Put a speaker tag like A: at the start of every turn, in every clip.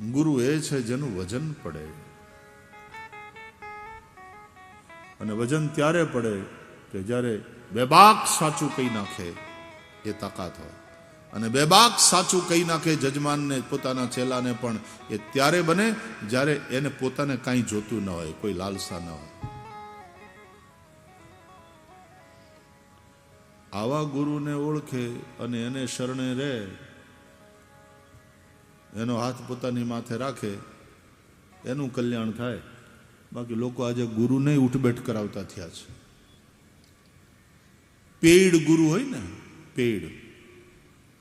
A: ગુરુ એ છે જેનું વજન પડે. અને વજન ત્યારે પડે કે જ્યારે બેબાક સાચું કહી નાખે એ તાકાત હોય. અને બેબાક સાચું કહી નાખે જજમાનને, પોતાના ચેલાને પણ એ ત્યારે બને જ્યારે એને પોતાને કાંઈ જોતું ન હોય, કોઈ લાલસા ન હોય. આવા ગુરુને ઓળખે અને એને શરણે રહે એનો હાથ પોતાની માથે રાખે, એનું કલ્યાણ થાય. બાકી લોકો આજે ગુરુને ઉઠબેઠ કરાવતા થયા છે. પેડ ગુરુ હોય ને, પેડ.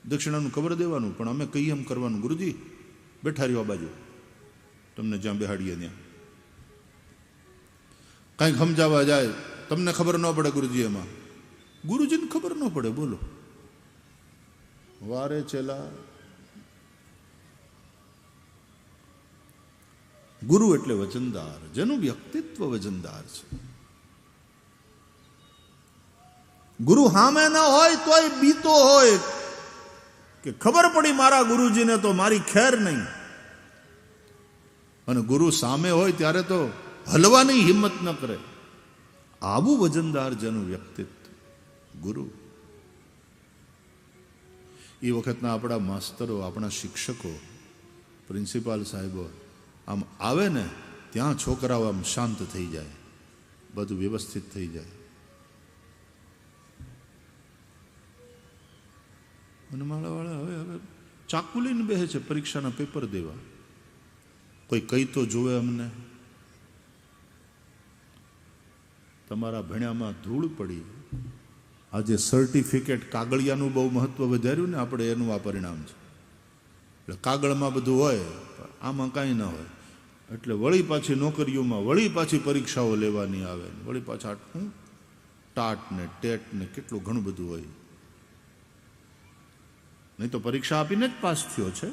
A: દક્ષિણાનું ખબર દેવાનું, પણ અમે કહીએ એમ કરવાનું, ગુરુજી, બેઠા રહ્યો આ બાજુ. તમને જ્યાં બેહાડીએ ત્યાં. કાંઈક સમજાવવા જાય, તમને ખબર ન પડે ગુરુજી એમાં. ગુરુજીને ખબર ન પડે, બોલો. વારે ચેલા ગુરુ એટલે વજનદાર, જેનું વ્યક્તિત્વ વજનદાર છે. ગુરુ હામે ન હોય તોય બીતો હોય. કે ખબર પડી મારા ગુરુજીને તો મારી ખેર નહીં. અને ગુરુ સામે હોય ત્યારે તો હલવાની હિંમત ન કરે. આવું વજનદાર જેનું વ્યક્તિત્વ ગુરુ. એ વખતના આપણા માસ્તરો, આપણા શિક્ષકો, પ્રિન્સિપાલ સાહેબો આમ આવે ને, ત્યાં છોકરાઓ આમ શાંત થઈ જાય, બધું વ્યવસ્થિત થઈ જાય. અને માળાવાળા હવે હવે ચાકુ લઈને બેસે છે પરીક્ષાના પેપર દેવા. કોઈ કઈ તો જોવે અમને. તમારા ભણ્યામાં ધૂળ પડી. આજે સર્ટિફિકેટ કાગળિયાનું બહુ મહત્વ વધાર્યું ને, આપણે એનું આ પરિણામ છે. એટલે કાગળમાં બધું હોય આમાં કાંઈ ન હોય. એટલે વળી પાછી નોકરીઓમાં વળી પાછી પરીક્ષાઓ લેવાની આવે વળી પાછા આટલું ટાટ ને, ટેટ ને કેટલું ઘણું બધું હોય. નહીં તો પરીક્ષા આપીને જ પાસ થયો છે.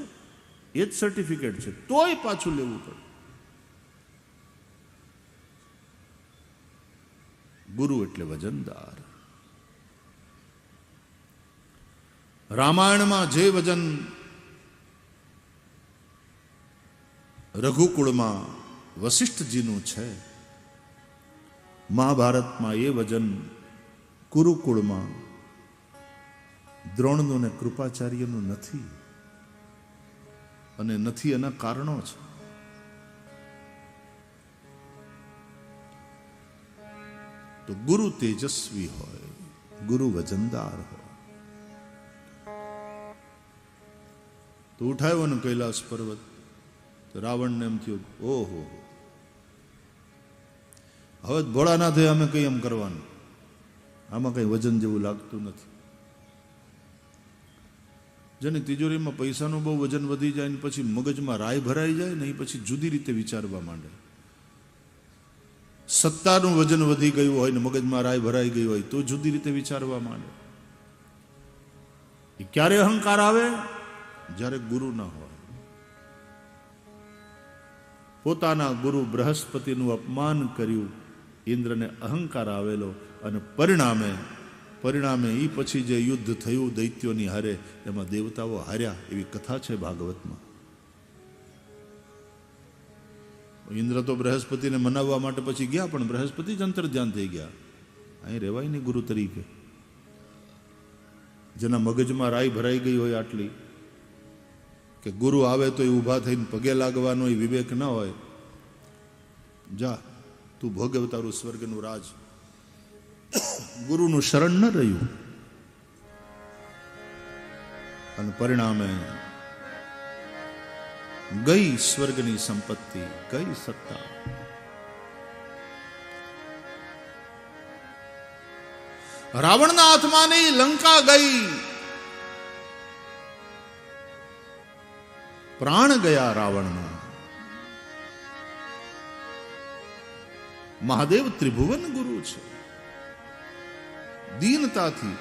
A: એ જ સર્ટિફિકેટ છે. તોય પાછું લેવું પડે. ગુરુ એટલે વજનદાર. રામાયણમાં જે વજન રઘુકુળમાં વશિષ્ઠજીનું છે. મહાભારતમાં એ વજન કુરુકુળમાં દ્રોણનું ને કૃપાચાર્યનું નથી અને નથી એના કારણો છે. તો ગુરુ તેજસ્વી હોય, ગુરુ વજનદાર હોય. તો ઉઠાવ્યો ને કૈલાસ પર્વત તો રાવણને એમ થયું, ઓહો. હવે ભોળાનાથે અમે કઈ એમ કરવાનું? આમાં કઈ વજન જેવું લાગતું નથી. જેની તિજોરીમાં પૈસાનું બહુ વજન વધી જાય ને પછી મગજમાં રાય ભરાઈ જાય ને પછી જુદી રીતે વિચારવા માંડે. સત્તાનું વજન વધી ગયું હોય ને મગજમાં રાય ભરાઈ ગયું હોય તો જુદી રીતે વિચારવા માંડે. એ ક્યારે અહંકાર આવે? જ્યારે ગુરુ ના હોય. પોતાના ગુરુ બૃહસ્પતિનું અપમાન કર્યું. ઇન્દ્રને અહંકાર આવેલો અને પરિણામે પરિણામે એ પછી જે યુદ્ધ થયું દૈત્યોની હારે, એમાં દેવતાઓ હાર્યા એવી કથા છે ભાગવતમાં. ઇન્દ્ર તો બૃહસ્પતિને મનાવવા માટે પછી ગયા, પણ બૃહસ્પતિ જ અંતર્ધ્યાન થઈ ગયા. અહીં રહેવાય નહીં ગુરુ તરીકે. જેના મગજમાં રાય ભરાઈ ગઈ હોય આટલી. કે ગુરુ આવે તો એ ઊભા થઈને પગે લાગવાનો એ વિવેક ન હોય. જા, તું ભોગવ તારું સ્વર્ગનું રાજ. ગુરુનું શરણ ન રહ્યું. અને પરિણામે ગઈ સ્વર્ગની સંપત્તિ, ગઈ સત્તા. રાવણના નહીં લંકા ગઈ. પ્રાણ ગયા રાવણના મહાદેવ ત્રિભુવન ગુરુ છે. દીનતાથી